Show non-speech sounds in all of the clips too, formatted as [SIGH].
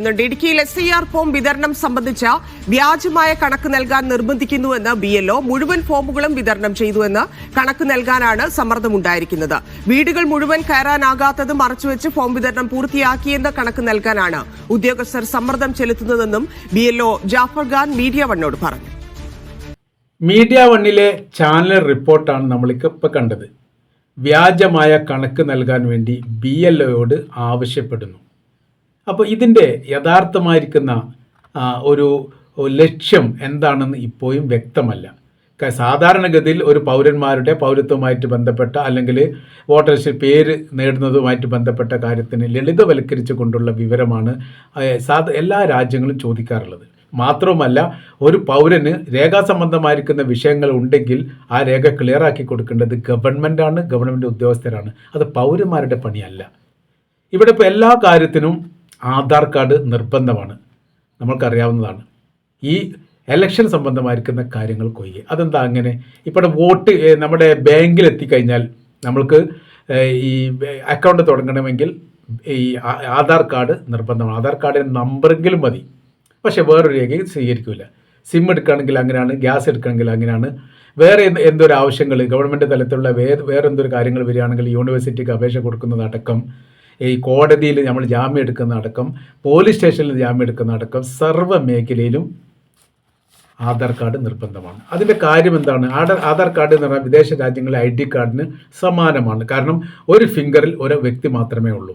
ഇന്ന് ഇടുക്കിയിൽ S I R form വിതരണം സംബന്ധിച്ച വ്യാജമായ കണക്ക് നൽകാൻ നിർബന്ധിക്കുന്നുവെന്ന് ബി എൽ മുഴുവൻ ഫോമുകളും വിതരണം ചെയ്തുവെന്ന് കണക്ക് നൽകാനാണ് സമ്മർദ്ദമുണ്ടായിരിക്കുന്നത്. വീടുകൾ മുഴുവൻ കയറാനാകാത്തത് മറച്ചുവെച്ച് ഫോം വിതരണം പൂർത്തിയാക്കിയെന്ന് കണക്ക് നൽകാനാണ് ഉദ്യോഗസ്ഥർ സമ്മർദ്ദം ചെലുത്തുന്നതെന്നും B L Jafar Khan media വണ്ണോട് പറഞ്ഞു. മീഡിയ വണ്ണിലെ ചാനൽ റിപ്പോർട്ടാണ് നമ്മളിപ്പോൾ കണ്ടത്. വ്യാജമായ കണക്ക് നൽകാൻ വേണ്ടി ബി എൽ ഒയോട് ആവശ്യപ്പെടുന്നു. അപ്പോൾ ഇതിന്റെ യഥാർത്ഥമായിരിക്കുന്ന ഒരു ലക്ഷ്യം എന്താണെന്ന് ഇപ്പോഴും വ്യക്തമല്ല. സാധാരണഗതിയിൽ ഒരു പൗരന്മാരുടെ പൗരത്വമായിട്ട് ബന്ധപ്പെട്ട അല്ലെങ്കിൽ വോട്ടേഴ്സ് പേര് നേടുന്നതുമായിട്ട് ബന്ധപ്പെട്ട കാര്യത്തിന് ലളിതവൽക്കരിച്ചു കൊണ്ടുള്ള വിവരമാണ് എല്ലാ രാജ്യങ്ങളും ചോദിക്കാറുള്ളത്. മാത്രവുമല്ല ഒരു പൗരന് രേഖാസംബന്ധമായിരിക്കുന്ന വിഷയങ്ങൾ ഉണ്ടെങ്കിൽ ആ രേഖ ക്ലിയറാക്കി കൊടുക്കേണ്ടത് ഗവൺമെന്റാണ് ഗവൺമെന്റ് ഉദ്യോഗസ്ഥരാണ്. അത് പൗരന്മാരുടെ പണിയല്ല. ഇവിടെ ഇപ്പോൾ എല്ലാ കാര്യത്തിനും ആധാർ കാർഡ് നിർബന്ധമാണ്. നമ്മൾക്കറിയാവുന്നതാണ്. ഈ എലക്ഷൻ സംബന്ധമായിരിക്കുന്ന കാര്യങ്ങൾക്കൊഴികെ അതെന്താ അങ്ങനെ? ഇപ്പോൾ വോട്ട് നമ്മുടെ ബാങ്കിൽ എത്തിക്കഴിഞ്ഞാൽ നമ്മൾക്ക് ഈ അക്കൗണ്ട് തുടങ്ങണമെങ്കിൽ ഈ ആധാർ കാർഡ് നിർബന്ധമാണ്. ആധാർ കാർഡിന്റെ നമ്പറെങ്കിലും മതി. പക്ഷേ വേറൊരു രേഖയും സ്വീകരിക്കില്ല സിം എടുക്കുകയാണെങ്കിൽ അങ്ങനെയാണ് ഗ്യാസ് എടുക്കണമെങ്കിൽ അങ്ങനെയാണ്. വേറെ എന്ത് എന്തൊരു ആവശ്യങ്ങൾ? ഗവൺമെന്റ് തലത്തിലുള്ള വേ വേറെ എന്തൊരു കാര്യങ്ങൾ വരികയാണെങ്കിൽ യൂണിവേഴ്സിറ്റിക്ക് അപേക്ഷ കൊടുക്കുന്നതടക്കം ഈ കോടതിയിൽ നമ്മൾ ജാമ്യം എടുക്കുന്നതടക്കം പോലീസ് സ്റ്റേഷനിൽ ജാമ്യം എടുക്കുന്നതടക്കം സർവ മേഖലയിലും ആധാർ കാർഡ് നിർബന്ധമാണ്. അതിന്റെ കാര്യം എന്താണ്? ആധാർ കാർഡ് എന്ന് പറഞ്ഞാൽ വിദേശ രാജ്യങ്ങളിലെ ഐ ഡി കാർഡിന് സമാനമാണ്. കാരണം ഒരു ഫിംഗറിൽ ഒരു വ്യക്തി മാത്രമേ ഉള്ളൂ.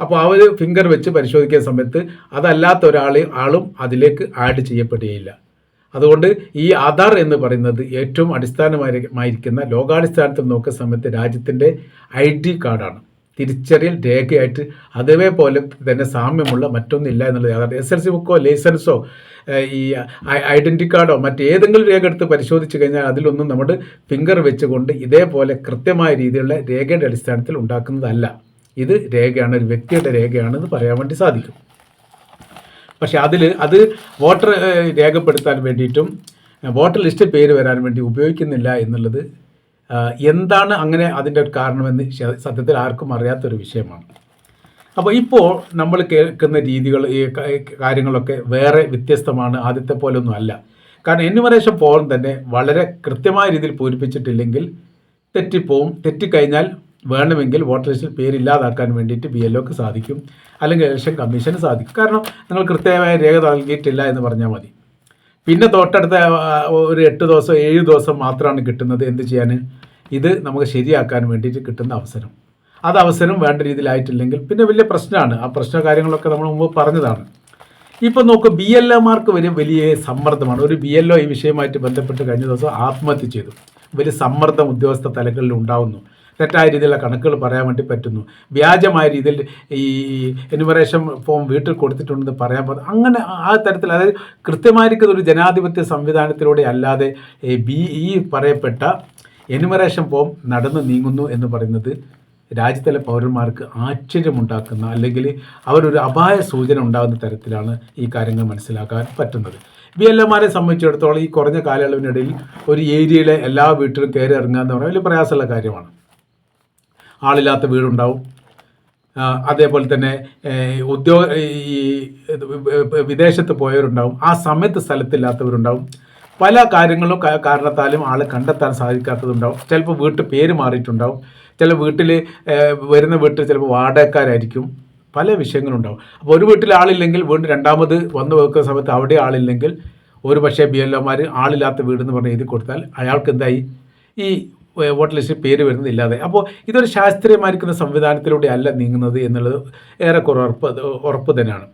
അപ്പോൾ ആ ഒരു ഫിംഗർ വെച്ച് പരിശോധിക്കുന്ന സമയത്ത് അതല്ലാത്ത ഒരാൾ ആളും അതിലേക്ക് ആഡ് ചെയ്യപ്പെടുകയില്ല. അതുകൊണ്ട് ഈ ആധാർ എന്ന് പറയുന്നത് ഏറ്റവും അടിസ്ഥാനമായിരിക്കുന്ന ലോകാടിസ്ഥാനത്തിൽ നോക്കുന്ന സമയത്ത് രാജ്യത്തിന്റെ ഐ ഡി കാർഡാണ്. തിരിച്ചറിയൽ രേഖയായിട്ട് അതേപോലെ തന്നെ സാമ്യമുള്ള മറ്റൊന്നില്ല എന്നുള്ളത് യാഥാർത്ഥ്യം. എസ് എൽ സി ബുക്കോ ലൈസൻസോ ഈ ഐഡന്റി കാർഡോ മറ്റേതെങ്കിലും രേഖ എടുത്ത് പരിശോധിച്ച് കഴിഞ്ഞാൽ അതിലൊന്നും നമ്മുടെ ഫിംഗർ വെച്ചുകൊണ്ട് ഇതേപോലെ കൃത്യമായ രീതിയിലുള്ള രേഖയുടെ അടിസ്ഥാനത്തിൽ ഉണ്ടാക്കുന്നതല്ല. ഇത് രേഖയാണ് ഒരു വ്യക്തിയുടെ രേഖയാണെന്ന് പറയാൻ വേണ്ടി സാധിക്കും. പക്ഷേ അതിൽ അത് വോട്ടർ രേഖപ്പെടുത്താൻ വേണ്ടിയിട്ടും വോട്ടർ ലിസ്റ്റ് പേര് വരാൻ വേണ്ടി ഉപയോഗിക്കുന്നില്ല എന്നുള്ളത് എന്താണ് അങ്ങനെ അതിന്റെ കാരണമെന്ന് സത്യത്തിൽ ആർക്കും അറിയാത്തൊരു വിഷയമാണ്. അപ്പോൾ ഇപ്പോൾ നമ്മൾ കേൾക്കുന്ന രീതികൾ ഈ കാര്യങ്ങളൊക്കെ വേറെ വ്യത്യസ്തമാണ് ആദ്യത്തെ പോലൊന്നും അല്ല. കാരണം എന്യൂമറേഷൻ ഫോം തന്നെ വളരെ കൃത്യമായ രീതിയിൽ പൂരിപ്പിച്ചിട്ടില്ലെങ്കിൽ തെറ്റിപ്പോവും. തെറ്റിക്കഴിഞ്ഞാൽ വേണമെങ്കിൽ വോട്ടർ ലിസ്റ്റിൽ പേരില്ലാതാക്കാൻ വേണ്ടിയിട്ട് ബി എൽ ഒക്ക് സാധിക്കും. അല്ലെങ്കിൽ ഇലക്ഷൻ കമ്മീഷന് സാധിക്കും. കാരണം നിങ്ങൾ കൃത്യമായ രേഖ നൽകിയിട്ടില്ല എന്ന് പറഞ്ഞാൽ മതി. പിന്നെ തൊട്ടടുത്ത ഒരു എട്ട് ദിവസം ഏഴ് ദിവസം മാത്രമാണ് കിട്ടുന്നത്. എന്ത് ചെയ്യാൻ? ഇത് നമുക്ക് ശരിയാക്കാൻ വേണ്ടിയിട്ട് കിട്ടുന്ന അവസരം. അത് അവസരം വേണ്ട രീതിയിലായിട്ടില്ലെങ്കിൽ പിന്നെ വലിയ പ്രശ്നമാണ്. ആ പ്രശ്ന കാര്യങ്ങളൊക്കെ നമ്മൾ മുമ്പ് പറഞ്ഞതാണ്. ഇപ്പം നോക്ക് ബി എൽ എമാർക്ക് വരെ വലിയ സമ്മർദ്ദമാണ്. ഒരു ബി എൽ ഒ ഈ വിഷയമായിട്ട് ബന്ധപ്പെട്ട് കഴിഞ്ഞ ദിവസം ആത്മഹത്യ ചെയ്തു. വലിയ സമ്മർദ്ദം ഉദ്യോഗസ്ഥ തലങ്ങളിൽ ഉണ്ടാവുന്നു. തെറ്റായ രീതിയിലുള്ള കണക്കുകൾ പറയാൻ വേണ്ടി പറ്റുന്നു. വ്യാജമായ രീതിയിൽ ഈ എനുമറേഷൻ ഫോം വീട്ടിൽ കൊടുത്തിട്ടുണ്ടെന്ന് പറയാൻ പറ്റും അങ്ങനെ ആ തരത്തിൽ അതായത് കൃത്യമായിരിക്കുന്ന ഒരു ജനാധിപത്യ സംവിധാനത്തിലൂടെ അല്ലാതെ ബി ഈ പറയപ്പെട്ട എനുമറേഷൻ ഫോം നടന്നു നീങ്ങുന്നു എന്ന് പറയുന്നത് രാജ്യത്തിലെ പൗരന്മാർക്ക് ആശ്ചര്യമുണ്ടാക്കുന്ന അല്ലെങ്കിൽ അവരൊരു അപായ സൂചന ഉണ്ടാകുന്ന തരത്തിലാണ് ഈ കാര്യങ്ങൾ മനസ്സിലാക്കാൻ പറ്റുന്നത്. ബി എൽ സംബന്ധിച്ചിടത്തോളം ഈ കുറഞ്ഞ കാലയളവിനിടയിൽ ഒരു ഏരിയയിലെ എല്ലാ വീട്ടിലും കയറി ഇറങ്ങുക എന്ന് പറഞ്ഞാൽ വലിയ പ്രയാസമുള്ള കാര്യമാണ്. ആളില്ലാത്ത വീടുണ്ടാവും. അതേപോലെ തന്നെ ഉദ്യോഗ ഈ വിദേശത്ത് പോയവരുണ്ടാവും. ആ സമയത്ത് സ്ഥലത്തില്ലാത്തവരുണ്ടാവും. പല കാര്യങ്ങളും കാരണത്താലും ആൾ കണ്ടെത്താൻ സാധിക്കാത്തതുണ്ടാവും. ചിലപ്പോൾ വീട്ട് പേര് മാറിയിട്ടുണ്ടാവും. ചില വീട്ടിൽ വരുന്ന വീട്ടിൽ ചിലപ്പോൾ വാടകക്കാരായിരിക്കും. പല വിഷയങ്ങളുണ്ടാവും. അപ്പോൾ ഒരു വീട്ടിൽ ആളില്ലെങ്കിൽ വീണ്ടും രണ്ടാമത് വന്നു വെക്കുന്ന സമയത്ത് അവിടെ ആളില്ലെങ്കിൽ ഒരു പക്ഷേ ബി എൽ ഒമാർ ആളില്ലാത്ത വീടെന്ന് പറഞ്ഞ് എഴുതി കൊടുത്താൽ അയാൾക്ക് എന്തായി? ഈ ഏഹ് വോട്ടർ ലിസ്റ്റിൽ പേര് വരുന്നത് ഇല്ലാതെ അപ്പോൾ ഇതൊരു ശാസ്ത്രീയമായിരിക്കുന്ന സംവിധാനത്തിലൂടെ അല്ല നീങ്ങുന്നത് എന്നുള്ളത് ഏറെക്കുറെ ഉറപ്പ് ഉറപ്പ് തന്നെയാണ്.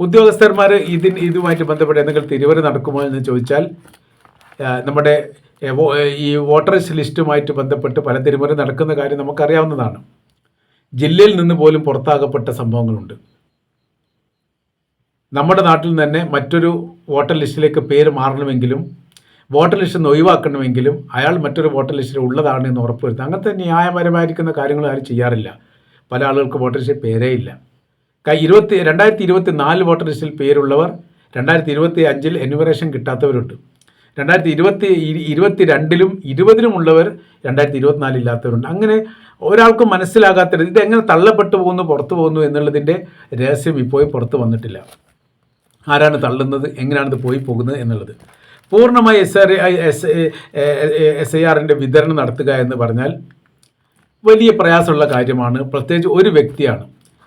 ഉദ്യോഗസ്ഥന്മാർ ഇതിന് ഇതുമായിട്ട് ബന്ധപ്പെട്ട് എന്തെങ്കിലും തിരിവര നടക്കുമോ എന്ന് ചോദിച്ചാൽ നമ്മുടെ ഈ വോട്ടേഴ്സ് ലിസ്റ്റുമായിട്ട് ബന്ധപ്പെട്ട് പല തിരുമുറ നടക്കുന്ന കാര്യം നമുക്കറിയാവുന്നതാണ്. ജില്ലയിൽ നിന്ന് പോലും പുറത്താകപ്പെട്ട സംഭവങ്ങളുണ്ട്. നമ്മുടെ നാട്ടിൽ തന്നെ മറ്റൊരു വോട്ടർ ലിസ്റ്റിലേക്ക് പേര് മാറണമെങ്കിലും വോട്ടർ ലിസ്റ്റിൽ നിന്ന് ഒഴിവാക്കണമെങ്കിലും അയാൾ മറ്റൊരു വോട്ടർ ലിസ്റ്റിൽ ഉള്ളതാണ് എന്ന് ഉറപ്പുവരുത്തുക. അങ്ങനത്തെ ന്യായപരമായിരിക്കുന്ന കാര്യങ്ങൾ ആരും ചെയ്യാറില്ല. പല ആളുകൾക്ക് വോട്ടർ ലിസ്റ്റിൽ പേരേ ഇല്ല. ഇരുപത്തി രണ്ടായിരത്തി ഇരുപത്തി നാല് വോട്ടർ ലിസ്റ്റിൽ പേരുള്ളവർ രണ്ടായിരത്തി ഇരുപത്തി അഞ്ചിൽ എന്യൂമറേഷൻ കിട്ടാത്തവരുണ്ട്. രണ്ടായിരത്തി ഇരുപത്തി ഇരുപത്തി രണ്ടിലും ഇരുപതിലും ഉള്ളവർ രണ്ടായിരത്തി ഇരുപത്തിനാലിൽ ഇല്ലാത്തവരുണ്ട്. അങ്ങനെ ഒരാൾക്കും മനസ്സിലാകാത്ത ഇത് എങ്ങനെ തള്ളപ്പെട്ടു പോകുന്നു പുറത്തു പോകുന്നു എന്നുള്ളതിന്റെ രഹസ്യം ഇപ്പോഴും പുറത്ത് വന്നിട്ടില്ല. ആരാണ് തള്ളുന്നത് എങ്ങനെയാണ് ഇത് പോയി പോകുന്നത് എന്നുള്ളത്. പൂർണമായി S R S S I ആറിന്റെ വിതരണം നടത്തുക എന്ന് പറഞ്ഞാൽ വലിയ പ്രയാസമുള്ള കാര്യമാണ്. പ്രത്യേകിച്ച് ഒരു വ്യക്തിയാണ്.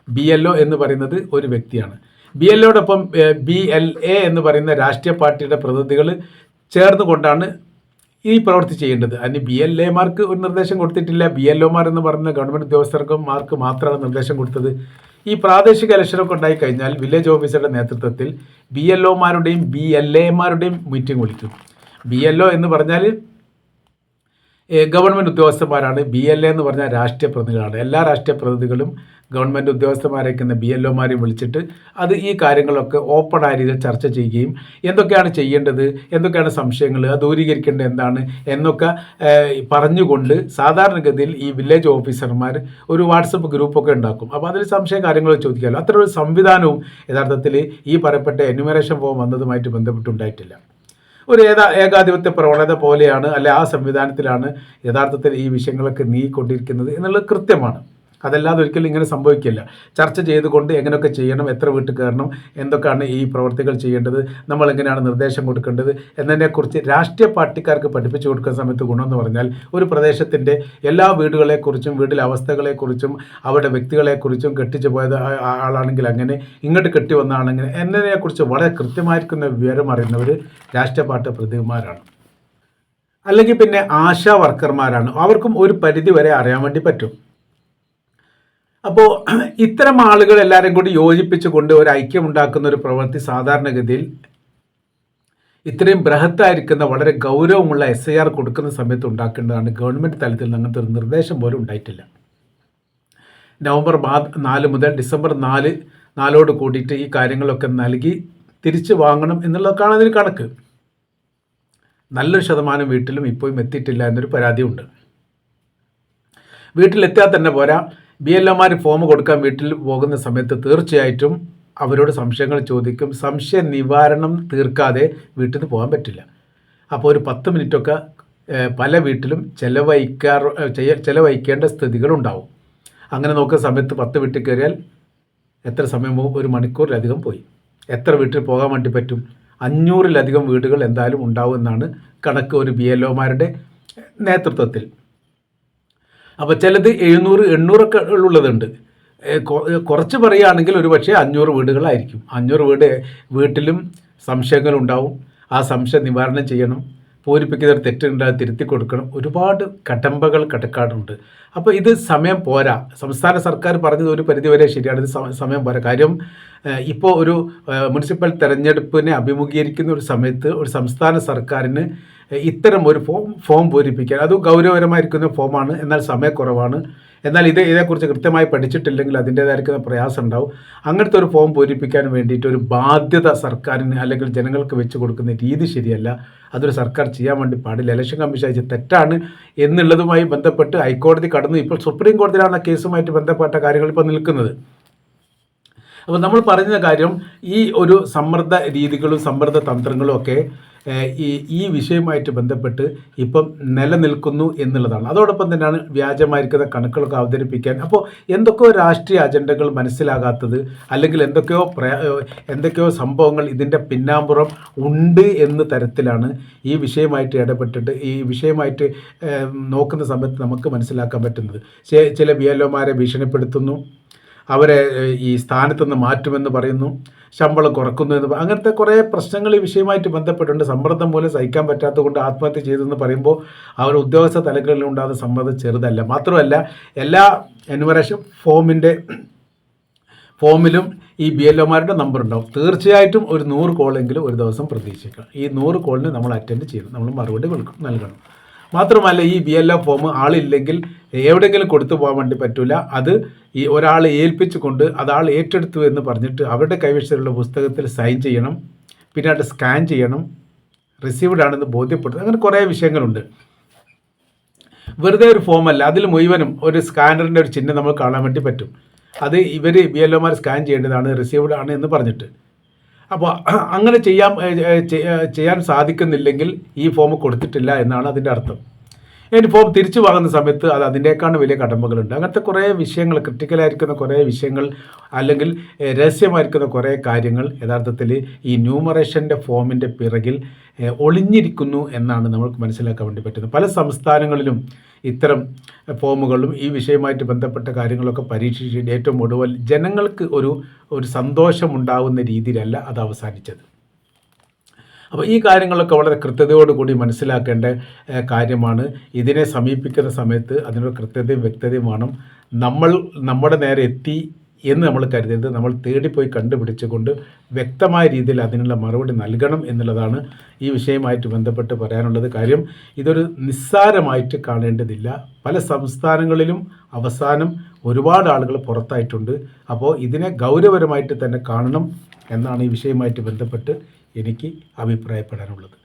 ബി എൽ ഒ എന്ന് പറയുന്നത് ഒരു വ്യക്തിയാണ്. ബി എൽ ഒടൊപ്പം ബി എൽ എ എന്ന് പറയുന്ന രാഷ്ട്രീയ പാർട്ടിയുടെ പ്രതിനിധികൾ ചേർന്നുകൊണ്ടാണ് ഈ പ്രവൃത്തി ചെയ്യേണ്ടത്. അതിന് ബി എൽ എമാർക്ക് ഒരു നിർദ്ദേശം കൊടുത്തിട്ടില്ല. ബി എൽ ഒമാർ എന്ന് പറയുന്ന ഗവൺമെന്റ് ഉദ്യോഗസ്ഥർക്കും മാർക്ക് മാത്രമാണ് നിർദ്ദേശം കൊടുത്തത്. ഈ പ്രാദേശിക ഇലക്ഷനൊക്കെ ഉണ്ടായി കഴിഞ്ഞാൽ വില്ലേജ് ഓഫീസറുടെ നേതൃത്വത്തിൽ ബി എൽ ഒമാരുടെയും ബി എൽ എമാരുടെയും മീറ്റിംഗ് വിളിക്കും. ബി എൽ ഒ എന്ന് പറഞ്ഞാൽ ഗവൺമെന്റ് ഉദ്യോഗസ്ഥന്മാരാണ് ബി എൽ എ എന്ന് പറഞ്ഞാൽ രാഷ്ട്രീയ പ്രതിനിധികളാണ്. എല്ലാ രാഷ്ട്രീയ പ്രതിനിധികളും ഗവൺമെന്റ് ഉദ്യോഗസ്ഥന്മാരേക്കുന്ന ബി എൽ ഒമാരെയും വിളിച്ചിട്ട് അത് ഈ കാര്യങ്ങളൊക്കെ ഓപ്പൺ ആയ രീതിയിൽ ചർച്ച ചെയ്യുകയും എന്തൊക്കെയാണ് ചെയ്യേണ്ടത് എന്തൊക്കെയാണ് സംശയങ്ങൾ അത് ദൂരീകരിക്കേണ്ടത് എന്താണ് എന്നൊക്കെ പറഞ്ഞുകൊണ്ട് സാധാരണഗതിയിൽ ഈ വില്ലേജ് ഓഫീസർമാർ ഒരു വാട്സപ്പ് ഗ്രൂപ്പൊക്കെ ഉണ്ടാക്കും. അപ്പോൾ അതിൽ സംശയ കാര്യങ്ങൾ ചോദിക്കാമല്ലോ. അത്ര ഒരു സംവിധാനവും യഥാർത്ഥത്തിൽ ഈ പറയപ്പെട്ട എന്യൂമറേഷൻ ഫോം വന്നതുമായിട്ട് ബന്ധപ്പെട്ടുണ്ടായിട്ടില്ല. ഒരു ഏതാ ഏകാധിപത്യ പ്രവണത പോലെയാണ് അല്ലെ ആ സംവിധാനത്തിലാണ് യഥാർത്ഥത്തിൽ ഈ വിഷയങ്ങളൊക്കെ നീക്കൊണ്ടിരിക്കുന്നത് എന്നുള്ളത് കൃത്യമാണ്. അതല്ലാതെ ഒരിക്കലും ഇങ്ങനെ സംഭവിക്കില്ല. ചർച്ച ചെയ്തുകൊണ്ട് എങ്ങനെയൊക്കെ ചെയ്യണം എത്ര വീട്ടിൽ കയറണം എന്തൊക്കെയാണ് ഈ പ്രവർത്തികൾ ചെയ്യേണ്ടത് നമ്മൾ എങ്ങനെയാണ് നിർദ്ദേശം കൊടുക്കേണ്ടത് എന്നതിനെക്കുറിച്ച് രാഷ്ട്രീയ പാർട്ടിക്കാർക്ക് പഠിപ്പിച്ചു കൊടുക്കുന്ന സമയത്ത് ഗുണമെന്ന് പറഞ്ഞാൽ ഒരു പ്രദേശത്തിന്റെ എല്ലാ വീടുകളെക്കുറിച്ചും വീട്ടിലെ അവസ്ഥകളെക്കുറിച്ചും അവരുടെ വ്യക്തികളെക്കുറിച്ചും കെട്ടിച്ചു പോയത് ആളാണെങ്കിൽ അങ്ങനെ ഇങ്ങോട്ട് കെട്ടി വന്നാണെങ്കിൽ എന്നതിനെക്കുറിച്ച് വളരെ കൃത്യമായിരിക്കുന്ന വിവരം അറിയുന്നവർ രാഷ്ട്രീയ പാർട്ടി പ്രതിമാരാണ് അല്ലെങ്കിൽ പിന്നെ ആശാ വർക്കർമാരാണ്. അവർക്കും ഒരു പരിധി വരെ അറിയാൻ വേണ്ടി പറ്റും. അപ്പോൾ [CLEARS THROAT] ഇത്തരം ആളുകൾ എല്ലാവരും കൂടി യോജിപ്പിച്ചുകൊണ്ട് ഒരു ഐക്യം ഉണ്ടാക്കുന്ന ഒരു പ്രവൃത്തി സാധാരണഗതിയിൽ ഇത്രയും ബൃഹത്തായിരിക്കുന്ന വളരെ ഗൗരവമുള്ള എസ് ഐ ആർ കൊടുക്കുന്ന സമയത്ത് ഉണ്ടാക്കേണ്ടതാണ്. ഗവൺമെന്റ് തലത്തിൽ അങ്ങനത്തെ ഒരു നിർദ്ദേശം പോലും ഉണ്ടായിട്ടില്ല. നവംബർ നാല് മുതൽ ഡിസംബർ നാല് നാലോട് കൂടിയിട്ട് ഈ കാര്യങ്ങളൊക്കെ നൽകി തിരിച്ച് വാങ്ങണം എന്നുള്ളതൊക്കെയാണ് അതിന് കണക്ക്. നല്ലൊരു ശതമാനം വീട്ടിലും ഇപ്പോഴും എത്തിയിട്ടില്ല എന്നൊരു പരാതിയുണ്ട്. വീട്ടിലെത്തിയാൽ തന്നെ പോരാ. ബി എൽ എമാർ ഫോം കൊടുക്കാൻ വീട്ടിൽ പോകുന്ന സമയത്ത് തീർച്ചയായിട്ടും അവരോട് സംശയങ്ങൾ ചോദിക്കും. സംശയ നിവാരണം തീർക്കാതെ വീട്ടിൽ നിന്ന് പോകാൻ പറ്റില്ല. അപ്പോൾ ഒരു പത്ത് മിനിറ്റൊക്കെ പല വീട്ടിലും ചെലവഴിക്കാറ് ചെയ്യ ചിലവഴിക്കേണ്ട സ്ഥിതികളുണ്ടാവും അങ്ങനെ നോക്കുന്ന സമയത്ത് പത്ത് വീട്ടിൽ കയറിയാൽ എത്ര സമയം പോകും? ഒരു മണിക്കൂറിലധികം പോയി. എത്ര വീട്ടിൽ പോകാൻ വേണ്ടി പറ്റും? അഞ്ഞൂറിലധികം വീടുകൾ എന്തായാലും ഉണ്ടാവും എന്നാണ് കണക്ക് ഒരു ബി എൽ നേതൃത്വത്തിൽ. അപ്പോൾ ചിലത് എഴുന്നൂറ് എണ്ണൂറൊക്കെ ഉള്ളതുണ്ട്. കുറച്ച് പറയുകയാണെങ്കിൽ ഒരു പക്ഷേ അഞ്ഞൂറ് വീടുകളായിരിക്കും. അഞ്ഞൂറ് വീട് വീട്ടിലും സംശയങ്ങളുണ്ടാവും ആ സംശയം നിവാരണം ചെയ്യണം. പൂരിപ്പിക്കുന്ന തെറ്റുണ്ടാകും തിരുത്തി കൊടുക്കണം. ഒരുപാട് കടമ്പകൾ കടക്കാടുണ്ട്. അപ്പോൾ ഇത് സമയം പോരാ. സംസ്ഥാന സർക്കാർ പറഞ്ഞത് ഒരു പരിധിവരെ ശരിയാണ്. ഇത് സമയം പോരാ. കാര്യം ഇപ്പോൾ ഒരു മുനിസിപ്പൽ തെരഞ്ഞെടുപ്പിനെ അഭിമുഖീകരിക്കുന്ന ഒരു സമയത്ത് ഒരു സംസ്ഥാന സർക്കാരിന് ഇത്തരം ഒരു ഫോം ഫോം പൂരിപ്പിക്കാൻ. അത് ഗൗരവകരമായിരിക്കുന്ന ഫോമാണ്. എന്നാൽ സമയക്കുറവാണ്. എന്നാൽ ഇത് ഇതേക്കുറിച്ച് കൃത്യമായി പഠിച്ചിട്ടില്ലെങ്കിൽ അതിന്റേതായിരിക്കുന്ന പ്രയാസം ഉണ്ടാവും അങ്ങനത്തെ ഒരു ഫോം പൂരിപ്പിക്കാൻ വേണ്ടിയിട്ട് ഒരു ബാധ്യത സർക്കാരിന് അല്ലെങ്കിൽ ജനങ്ങൾക്ക് വെച്ച് കൊടുക്കുന്ന രീതി ശരിയല്ല. അതൊരു സർക്കാർ ചെയ്യാൻ വേണ്ടി പാടില്ല. ഇലക്ഷൻ കമ്മീഷൻ അയച്ച തെറ്റാണ് എന്നുള്ളതുമായി ബന്ധപ്പെട്ട് ഹൈക്കോടതി കടന്നു. ഇപ്പോൾ സുപ്രീം കോടതിയിലാണ് കേസുമായിട്ട് ബന്ധപ്പെട്ട കാര്യങ്ങൾ ഇപ്പോൾ നിൽക്കുന്നത്. അപ്പോൾ നമ്മൾ പറഞ്ഞ കാര്യം ഈ ഒരു സമ്മർദ്ദ രീതികളും സമ്മർദ്ദ തന്ത്രങ്ങളും ഒക്കെ ഈ ഈ വിഷയവുമായിട്ട് ബന്ധപ്പെട്ട് ഇപ്പം നിലനിൽക്കുന്നു എന്നുള്ളതാണ്. അതോടൊപ്പം തന്നെയാണ് വ്യാജമായിരിക്കുന്ന കണക്കുകളൊക്കെ അവതരിപ്പിക്കാൻ. അപ്പോൾ എന്തൊക്കെയോ രാഷ്ട്രീയ അജണ്ടകൾ മനസ്സിലാകാത്തത് അല്ലെങ്കിൽ എന്തൊക്കെയോ എന്തൊക്കെയോ സംഭവങ്ങൾ ഇതിന്റെ പിന്നാമ്പുറം ഉണ്ട് എന്ന തരത്തിലാണ് ഈ വിഷയമായിട്ട് ഇടപെട്ടിട്ട് ഈ വിഷയമായിട്ട് നോക്കുന്ന സമയത്ത് നമുക്ക് മനസ്സിലാക്കാൻ പറ്റുന്നത്. ചില ബി എൽ ഭീഷണിപ്പെടുത്തുന്നു. അവരെ ഈ സ്ഥാനത്ത് നിന്ന് മാറ്റുമെന്ന് പറയുന്നു ശമ്പളം കുറക്കുന്നു എന്ന് അങ്ങനത്തെ കുറേ പ്രശ്നങ്ങൾ ഈ വിഷയമായിട്ട് ബന്ധപ്പെട്ടുണ്ട്. സമ്മർദ്ദം മൂലം സഹിക്കാൻ പറ്റാത്തത് കൊണ്ട് ആത്മഹത്യ ചെയ്തെന്ന് പറയുമ്പോൾ അവർ ഉദ്യോഗസ്ഥ തലങ്ങളിൽ ഉണ്ടാകുന്ന സമ്മർദ്ദം ചെറുതല്ല. മാത്രമല്ല എല്ലാ എനുമറേഷൻ ഫോമിന്റെ ഫോമിലും ഈ ബി എൽ ഒമാരുടെ നമ്പർ ഉണ്ടാവും തീർച്ചയായിട്ടും ഒരു നൂറ് കോളെങ്കിലും ഒരു ദിവസം പ്രതീക്ഷിക്കണം. ഈ നൂറ് കോളിന് നമ്മൾ അറ്റൻഡ് ചെയ്യണം. നമ്മൾ മറുപടി കൊടുക്കും നൽകണം. മാത്രമല്ല ഈ ബി എൽ ഒ ഫോം ആളില്ലെങ്കിൽ എവിടെയെങ്കിലും കൊടുത്തു പോകാൻ വേണ്ടി പറ്റില്ല അത് ഈ ഒരാളെ ഏൽപ്പിച്ചുകൊണ്ട് അതാൾ ഏറ്റെടുത്തു എന്ന് പറഞ്ഞിട്ട് അവരുടെ കൈവശമുള്ള പുസ്തകത്തിൽ സൈൻ ചെയ്യണം. പിന്നെ അത് സ്കാൻ ചെയ്യണം. റിസീവ്ഡ് ആണെന്ന് ബോധ്യപ്പെടുത്തുക അങ്ങനെ കുറേ വിഷയങ്ങളുണ്ട്. വെറുതെ ഒരു ഫോമല്ല അതിൽ മുഴുവനും ഒരു സ്കാനറിന്റെ ഒരു ചിഹ്നം നമ്മൾ കാണാൻ വേണ്ടി പറ്റും. അത് ഇവർ ബി എൽ ഒമാർ സ്കാൻ ചെയ്യേണ്ടതാണ് റിസീവ്ഡ് ആണ് എന്ന് പറഞ്ഞിട്ട്. അപ്പോൾ അങ്ങനെ ചെയ്യാൻ ചെയ്യാൻ സാധിക്കുന്നില്ലെങ്കിൽ ഈ ഫോം കൊടുത്തിട്ടില്ല എന്നാണ് അതിന്റെ അർത്ഥം. ഇനി ഫോം തിരിച്ചു വാങ്ങുന്ന സമയത്ത് അത് അതിനേക്കാളും വലിയ കടമ്പകളുണ്ട്. അങ്ങനത്തെ കുറേ വിഷയങ്ങൾ ക്രിട്ടിക്കലായിരിക്കുന്ന കുറേ വിഷയങ്ങൾ അല്ലെങ്കിൽ രഹസ്യമായിരിക്കുന്ന കുറേ കാര്യങ്ങൾ യഥാർത്ഥത്തിൽ ഈ ന്യൂമറേഷന്റെ ഫോമിന്റെ പിറകിൽ ഒളിഞ്ഞിരിക്കുന്നു എന്നാണ് നമ്മൾക്ക് മനസ്സിലാക്കാൻ വേണ്ടി പറ്റുന്നത്. പല സംസ്ഥാനങ്ങളിലും ഇത്തരം ഫോമുകളും ഈ വിഷയമായിട്ട് ബന്ധപ്പെട്ട കാര്യങ്ങളൊക്കെ പരീക്ഷിച്ചിട്ട് ഏറ്റവും ഒടുവിൽ ജനങ്ങൾക്ക് ഒരു ഒരു സന്തോഷമുണ്ടാവുന്ന രീതിയിലല്ല അത് അവസാനിച്ചത്. അപ്പോൾ ഈ കാര്യങ്ങളൊക്കെ വളരെ കൃത്യതയോടുകൂടി മനസ്സിലാക്കേണ്ട കാര്യമാണ്. ഇതിനെ സമീപിക്കുന്ന സമയത്ത് അതിനൊരു കൃത്യതയും വ്യക്തതയും വേണം. നമ്മൾ നമ്മുടെ നേരെ എത്തി എന്ന് നമ്മൾ കരുതരുത്. നമ്മൾ തേടിപ്പോയി കണ്ടുപിടിച്ചുകൊണ്ട് വ്യക്തമായ രീതിയിൽ അതിനുള്ള മറുപടി നൽകണം എന്നുള്ളതാണ് ഈ വിഷയമായിട്ട് ബന്ധപ്പെട്ട് പറയാനുള്ളത് കാര്യം. ഇതൊരു നിസ്സാരമായിട്ട് കാണേണ്ടതില്ല. പല സംസ്ഥാനങ്ങളിലും അവസാനം ഒരുപാട് ആളുകൾ പുറത്തായിട്ടുണ്ട്. അപ്പോൾ ഇതിനെ ഗൗരവപരമായിട്ട് തന്നെ കാണണം എന്നാണ് ഈ വിഷയമായിട്ട് ബന്ധപ്പെട്ട് എനിക്ക് അഭിപ്രായപ്പെടാനുള്ളത്.